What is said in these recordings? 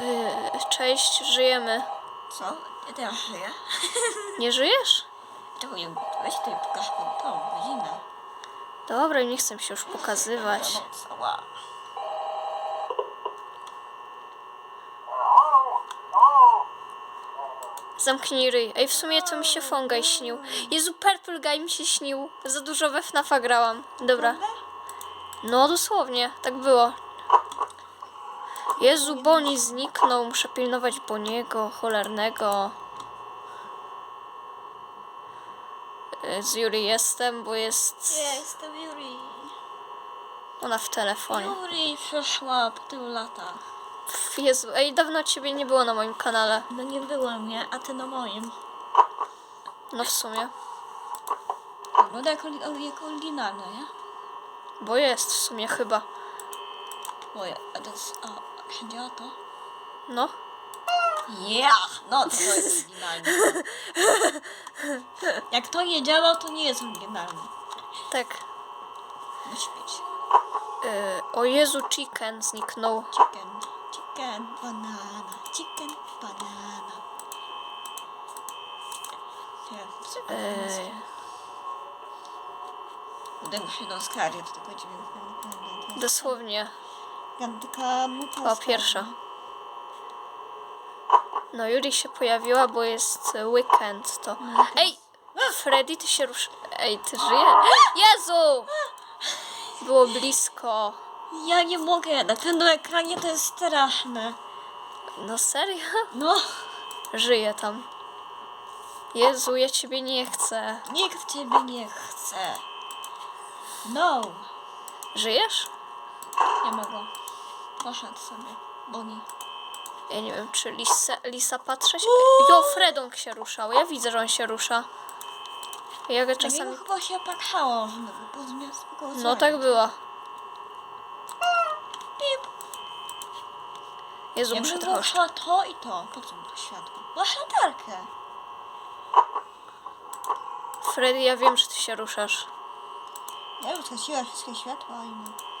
Yy, cześć, żyjemy. Co? Ja teraz żyję? Nie żyjesz? Czemu nie weź tutaj pokaż tą godzinę. Dobra, nie chcę się już pokazywać. No. Zamknij ryj. Ej, w sumie to mi się Fongaj śnił. Jezu, Purple Guy mi się śnił. Za dużo we FNAFa grałam. Dobra. No, dosłownie. Tak było. Jezu, Bonnie zniknął. Muszę pilnować Boniego, cholernego. Y, Z Yuri jestem, bo jest Ja jestem Yuri. ona w telefonie. Yuri przeszła po tylu latach. Jezu, ej, dawno ciebie nie było na moim kanale. No nie było mnie, a ty na moim. No w sumie. Wygląda jako, jako oryginalne, nie? Bo jest w sumie chyba. Moje, a to jest... A, a się działa to? No. Yeah! No to, jest oryginalne. Jak to nie działa, to nie jest oryginalne. Tak. Musi być. Y, o Jezu, chicken zniknął. Chicken, chicken, banana, chicken, banana. Nie, co Y, Uda mi się do Oscaria, to tylko dziewięć. dosłownie. Taka muta O, pierwsza. No, Yuri się pojawiła, bo jest weekend, to... Ej! Freddy, ty się rusz... Ej, ty żyjesz? Jezu! Było blisko. Ja nie mogę, na pewno ekranie to jest straszne. No serio? No, Żyję tam. Jezu, ja ciebie nie chcę. nikt ciebie nie chce. No, Żyjesz? nie mogę. Poszedł sobie, Bonnie. Ja nie wiem, czy Lisa, Lisa patrzeć? Jo, Fredong się ruszał. Ja widzę, że on się rusza. Ja go Na czasami... niego chyba się pakało zmiast No tak było. Pip. Jezu, Ja muszę trochę... to i to. Po co mi to światło? Masz latarkę. Freddy, ja wiem, że ty się ruszasz. Ja już wszystkie światła i no.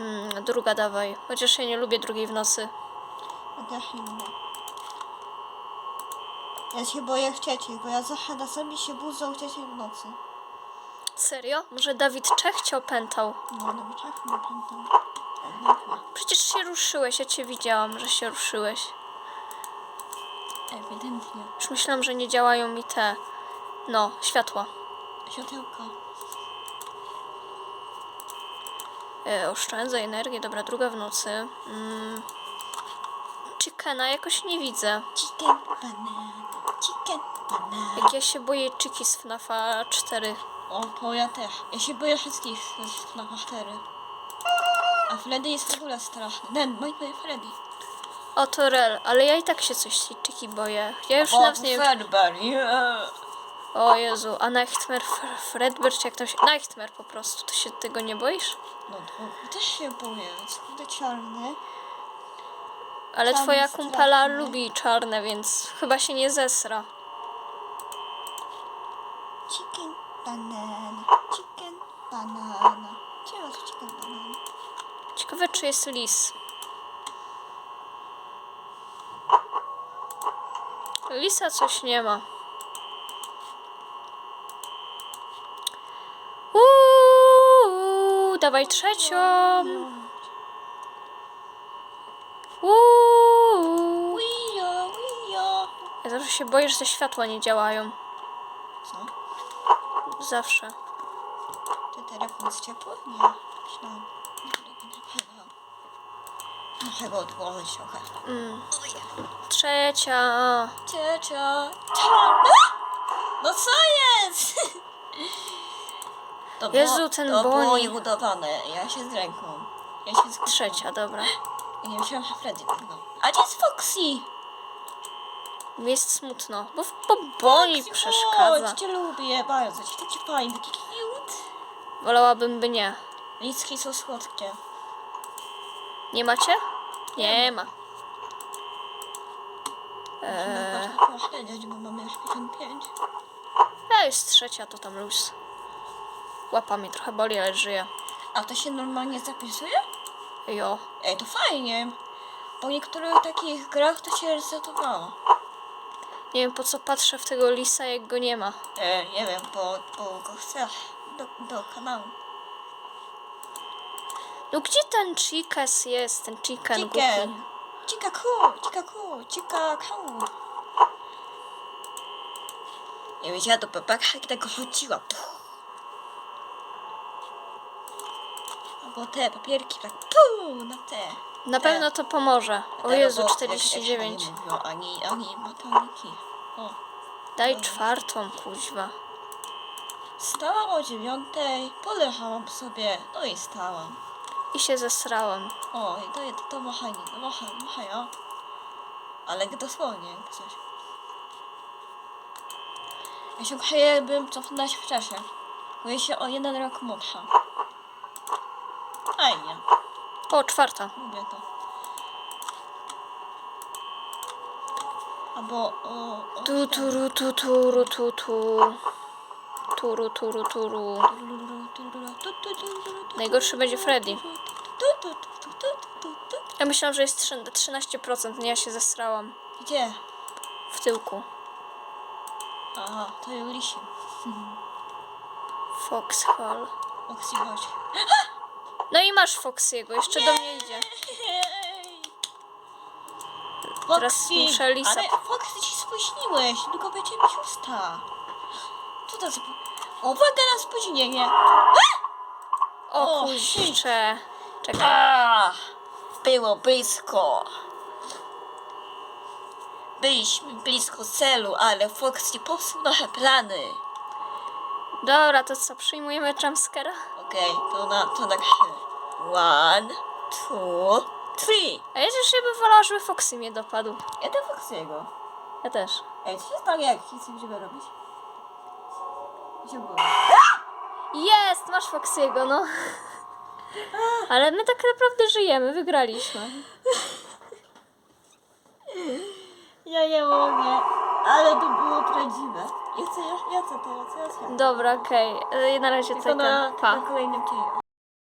Mm, druga dawaj. Chociaż ja nie lubię drugiej w nocy. Ja też nie lubię. Ja się boję cieci, bo ja na sobie się budzę w cieci w nocy. Serio? Może Dawid Czech cię opętał? No, no, tak, nie pamiętam. Ewidentnie. Przecież się ruszyłeś, ja cię widziałam, że się ruszyłeś. Ewidentnie. Już myślałam, że nie działają mi te... No, światła. Światełka. E, oszczędzę energię, dobra, druga w nocy. Mm. Chickena jakoś nie widzę. Chicken banana. Chicken banana. Jak ja się boję Chiki z FNAFa 4. O, to ja też. Ja się boję wszystkich z na 4. A Freddy jest w ogóle straszny. Ten, mój mój Freddy. O, to rel, ale ja i tak się coś tej Chiki boję. Ja już nawet nie wiem... Fredbear, yeah. O Jezu, a Nightmare Fr- Fredbear, czy jak to się... Nightmare po prostu, ty się tego nie boisz? No to też się boję. Jest kurde czarny. Ale Czarny twoja straszny. kumpela lubi czarne, więc chyba się nie zesra. Chicken banana. Chicken banana. Czego to chicken banana? Ciekawe, czy jest lis. Lisa coś nie ma. Dawaj trzecią. Uuu. Ja zawsze się boję, że te światła nie działają. Co? Zawsze. Czy telefon jest ciepły? Nie. Nie. Muszę go odłożyć trochę. Mm. Trzecia. Ciocia. Czarna? No co jest? To Jezu, było, ten to było Bonnie. nieudawane. Ja się z ręką. Ja się z Trzecia, dobra. Ja nie myślałam, że Freddy tak no. A gdzie jest Foxy? Mi jest smutno, bo, bo Bonnie Foxy, przeszkadza. Chodź, cię lubię bardzo. Ci taki fajny, taki cute. Wolałabym by nie. Licki są słodkie. Nie macie? Nie ma. Eee. Eee, Można pośledzić, bo mamy już 55. a jest trzecia, to tam luz. Łapa mi trochę boli, ale żyje. A to się normalnie zapisuje? Jo. Ej, to fajnie. Po niektórych takich grach to się resetowało. Nie wiem po co patrzę w tego lisa, jak go nie ma. E, nie wiem, bo, bo go chcę do, do kanału. No gdzie ten Chikas jest, ten chicken Chicken. Chica cool, chica cool, chica cool. Nie wiedziała do babaka, jak tego chodziła. Puh. Albo te papierki tak puu, na te. Na pewno to pomoże. O Jezu, roboty, jak- jak 49. oni mówią, Ani, ani matowniki. O. Daj czwartą, kuźwa. Stałam o dziewiątej, polechałam sobie, no i stałam. I się zesrałam. O, i to, to, to machanie, no machaj, machaj, o. Ale dosłownie, coś. Ja się kocham, jakbym cofnąć w czasie. Bo ja się o jeden rok młodsza. Fajnie, O, czwarta. lubię to. Albo o... o Tu, turu, tu, turu, tu, tu. Turu, turu, turu. Najgorszy będzie Freddy. Ja myślałam, że jest trzy- 13%, nie, ja się zesrałam. Gdzie? W tyłku. Aha, to Julisi. Foxhole. Oksy, chodź. No i masz Foxiego, jeszcze do mnie idzie. Teraz Foxy, muszę lisa- Ale Foxy ci spóźniłeś, tylko będzie mieć usta. Co to za... Uwaga na spóźnienie. O O, kurczę. Czekaj. A, było blisko. Byliśmy blisko celu, ale Foxy popsuł nasze plany. Dobra, to co, przyjmujemy jumpscare'a? Okej, to na to na trzy. One, two, three. A ja też ja bym wolała, żeby Foxy mnie dopadł. Ja to Foxy'ego. Ja też. Ej, co się stanie, jak nic nie będziemy robić? Było? Jest, masz Foxiego, no. Ale my tak naprawdę żyjemy, wygraliśmy. Ja nie mogę, ale to było prawdziwe. Ja chcę, ja, chcę teraz, ja chcę. Dobra, okej. Y, Na razie Tylko tutaj na. Pa. na kolejnym tej.